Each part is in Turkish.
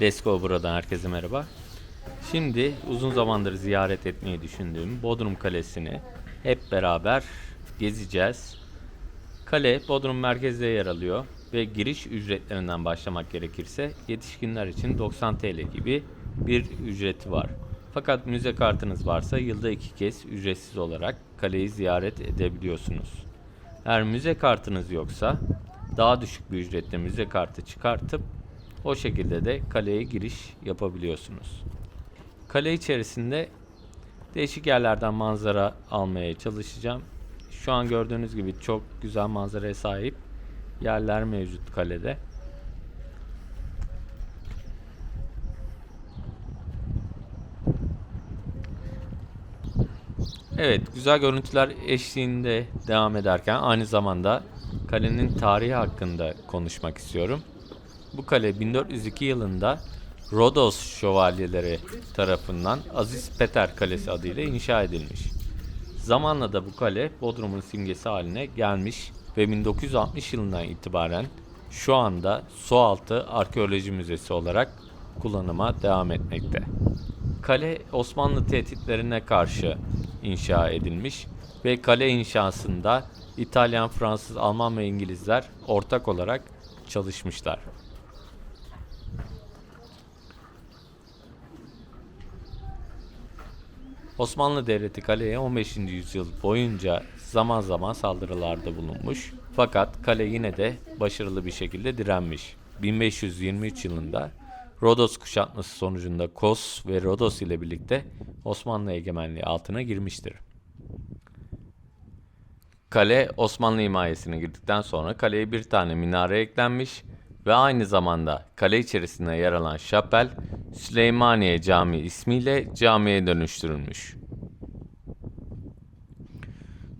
Let's Go buradan herkese merhaba. Şimdi uzun zamandır ziyaret etmeyi düşündüğüm Bodrum Kalesi'ni hep beraber gezeceğiz. Kale Bodrum merkezde yer alıyor ve giriş ücretlerinden başlamak gerekirse yetişkinler için 90 TL gibi bir ücreti var. Fakat müze kartınız varsa yılda iki kez ücretsiz olarak kaleyi ziyaret edebiliyorsunuz. Eğer müze kartınız yoksa daha düşük bir ücretle müze kartı çıkartıp o şekilde de kaleye giriş yapabiliyorsunuz. Kale içerisinde değişik yerlerden manzara almaya çalışacağım. Şu an gördüğünüz gibi çok güzel manzaraya sahip yerler mevcut kalede. Evet, güzel görüntüler eşliğinde devam ederken aynı zamanda kalenin tarihi hakkında konuşmak istiyorum. Bu kale 1402 yılında Rodos şövalyeleri tarafından Aziz Peter Kalesi adıyla inşa edilmiş. Zamanla da bu kale Bodrum'un simgesi haline gelmiş ve 1960 yılından itibaren şu anda Sualtı Arkeoloji Müzesi olarak kullanıma devam etmekte. Kale Osmanlı tehditlerine karşı inşa edilmiş ve kale inşasında İtalyan, Fransız, Alman ve İngilizler ortak olarak çalışmışlar. Osmanlı Devleti kaleye 15. yüzyıl boyunca zaman zaman saldırılarda bulunmuş. Fakat kale yine de başarılı bir şekilde direnmiş. 1523 yılında Rodos kuşatması sonucunda Kos ve Rodos ile birlikte Osmanlı egemenliği altına girmiştir. Kale Osmanlı himayesine girdikten sonra kaleye bir tane minare eklenmiş ve aynı zamanda kale içerisinde yer alan şapel Süleymaniye Camii ismiyle camiye dönüştürülmüş.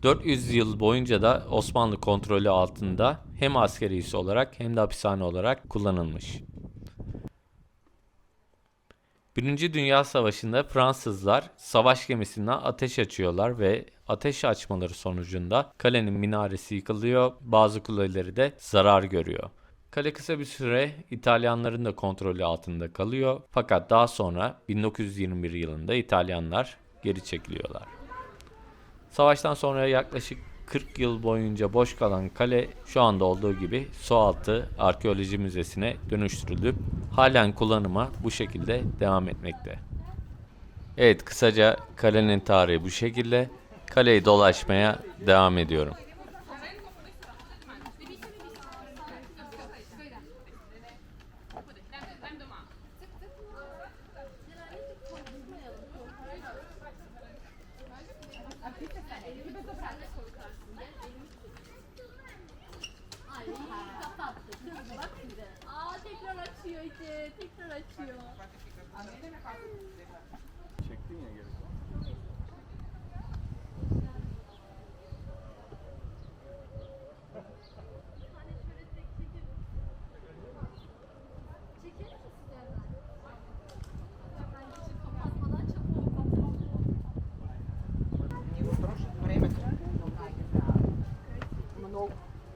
400 yıl boyunca da Osmanlı kontrolü altında hem askeri üs olarak hem de hapishane olarak kullanılmış. Birinci Dünya Savaşı'nda Fransızlar savaş gemisine ateş açıyorlar ve ateş açmaları sonucunda kalenin minaresi yıkılıyor, bazı kuleleri de zarar görüyor. Kale kısa bir süre İtalyanların da kontrolü altında kalıyor fakat daha sonra 1921 yılında İtalyanlar geri çekiliyorlar. Savaştan sonra yaklaşık 40 yıl boyunca boş kalan kale şu anda olduğu gibi Sualtı Arkeoloji Müzesi'ne dönüştürülüp halen kullanıma bu şekilde devam etmekte. Evet kısaca kalenin tarihi bu şekilde. Kaleyi dolaşmaya devam ediyorum. Tekrar açıyor. Çektin ya geri.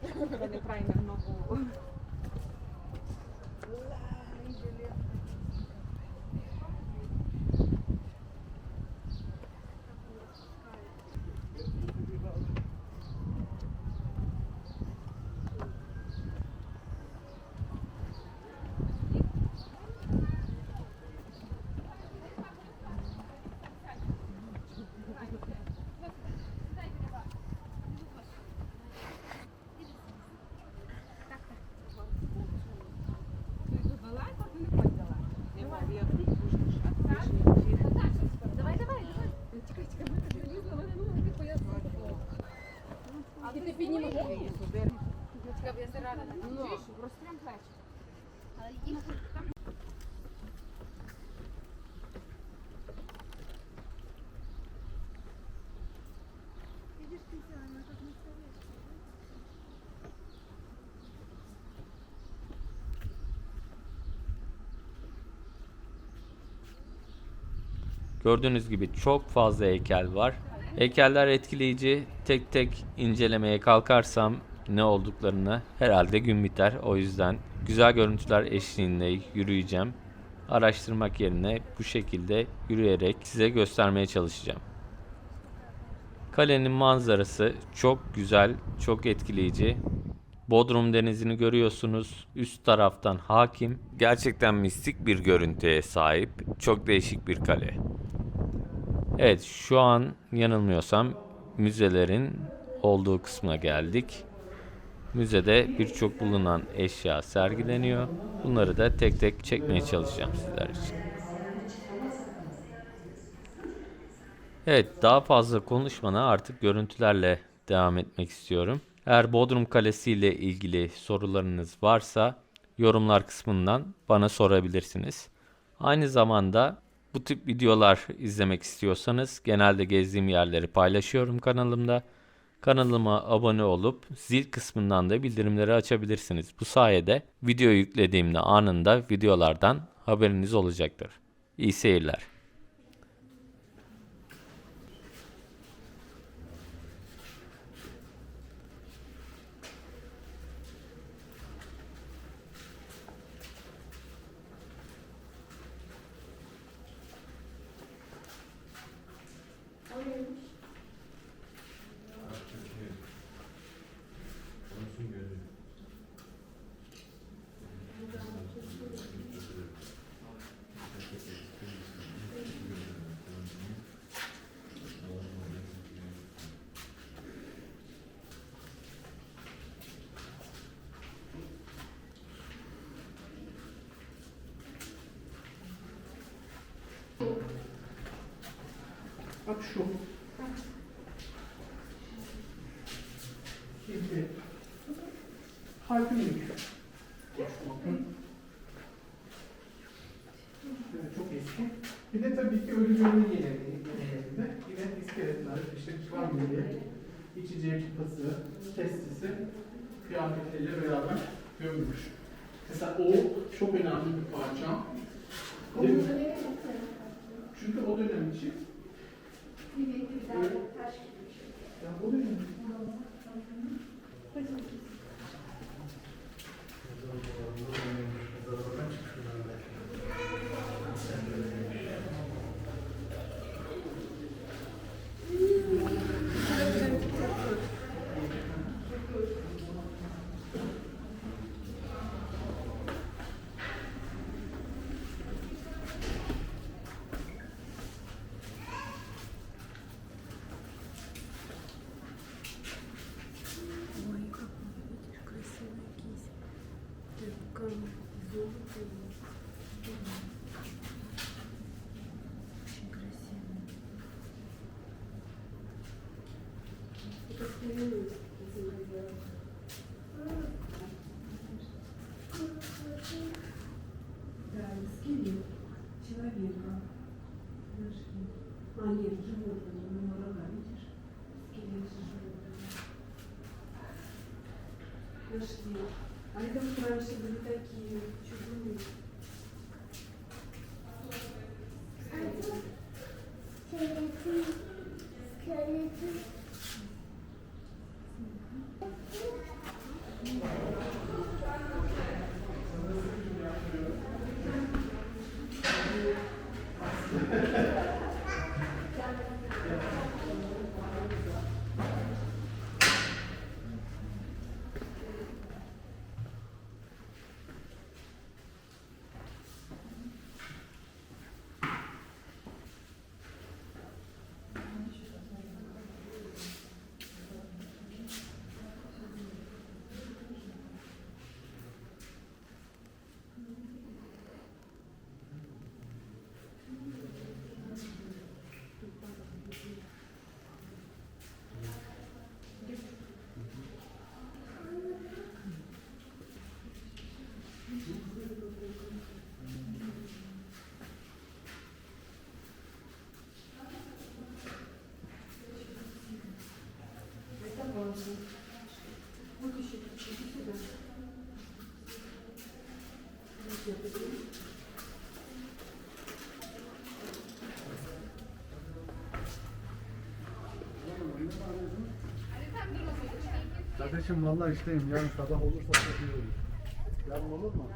Çekelim mi size hemen? Ну, розстрім плечі. Gördüğünüz gibi çok fazla heykel var. Heykeller etkileyici. Tek tek incelemeye kalkarsam ne olduklarını herhalde gün biter. O yüzden güzel görüntüler eşliğinde yürüyeceğim. araştırmak yerine bu şekilde yürüyerek size göstermeye çalışacağım. Kalenin manzarası çok güzel, çok etkileyici. Bodrum Denizi'ni görüyorsunuz. Üst taraftan hakim. Gerçekten mistik bir görüntüye sahip. Çok değişik bir kale. Evet, şu an yanılmıyorsam müzelerin olduğu kısma geldik. Müzede birçok bulunan eşya sergileniyor. Bunları da tek tek çekmeye çalışacağım sizler için. Evet, daha fazla konuşmana artık görüntülerle devam etmek istiyorum. Eğer Bodrum Kalesi ile ilgili sorularınız varsa yorumlar kısmından bana sorabilirsiniz. Aynı zamanda bu tip videolar izlemek istiyorsanız genelde gezdiğim yerleri paylaşıyorum kanalımda. Kanalıma abone olup zil kısmından da bildirimleri açabilirsiniz. Bu sayede video yüklediğimde anında videolardan haberiniz olacaktır. İyi seyirler. Bak şu. Şimdi harfi büyük. Bakın. Evet, çok eski. Bir de tabii ki ölü gönül genelinde yine iskeletler, işte kramili, içeceği kupası, testisi, kıyafetleriyle beraber gömülmüş. Mesela o çok önemli bir parça. Çünkü o dönem için Taş Да, скелет человека. Нашли. А, нет, животного, ну, рога, видишь? Скелет животного. Нашли. А это вот раньше были такие. Это важно. Вот еще Kardeşim vallahi işteyim. Yarın sabah olursa çok iyi olur. Yarın olur mu?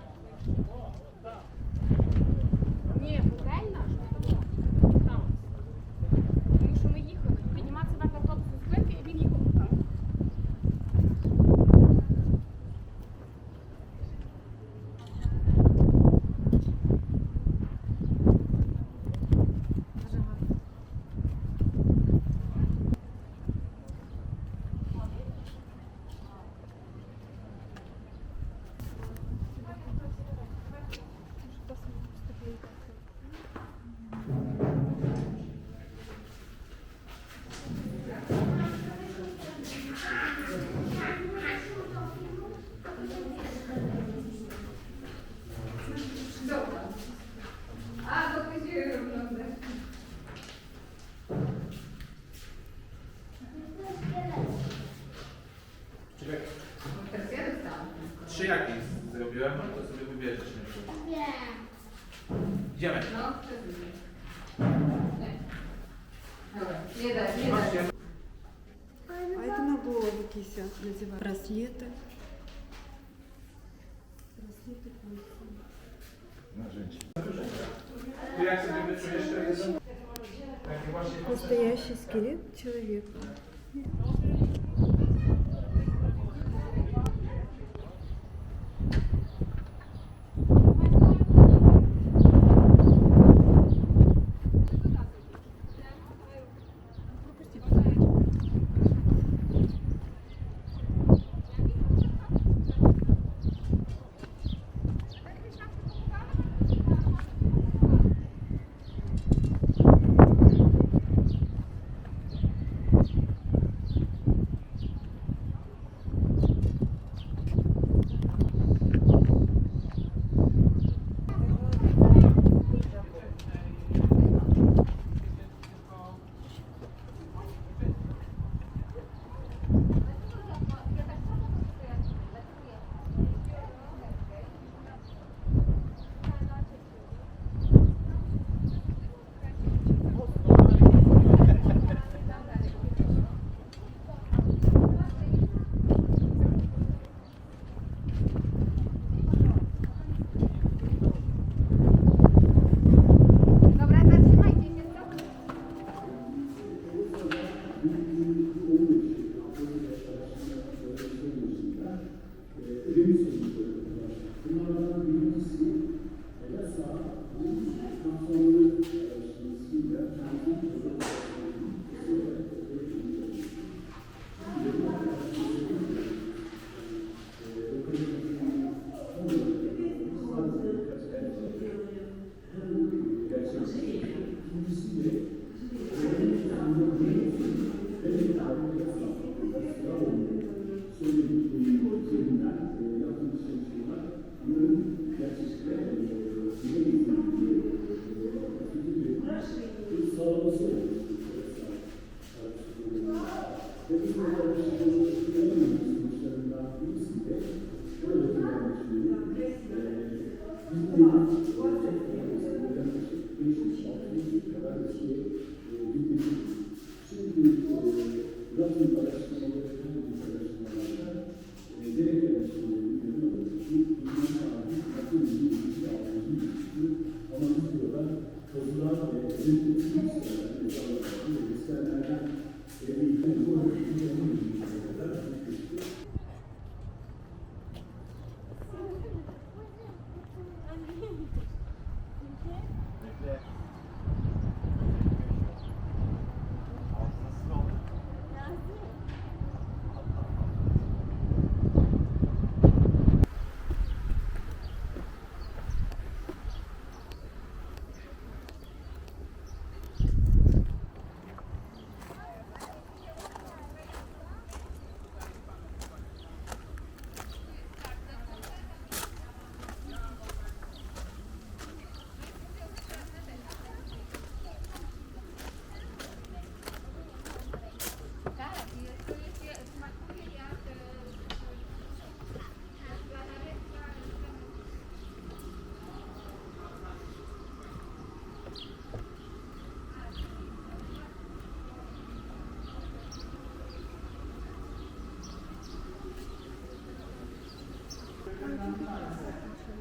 Ліда, А це на голову якісь надівати. Браслети. Браслети На женщин. Настоящий скелет человека.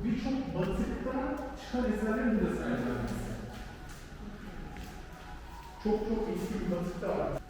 Birçok batıkta çıkan eserlerin burada sergilenmesi. Çok çok eski bir batıkta var.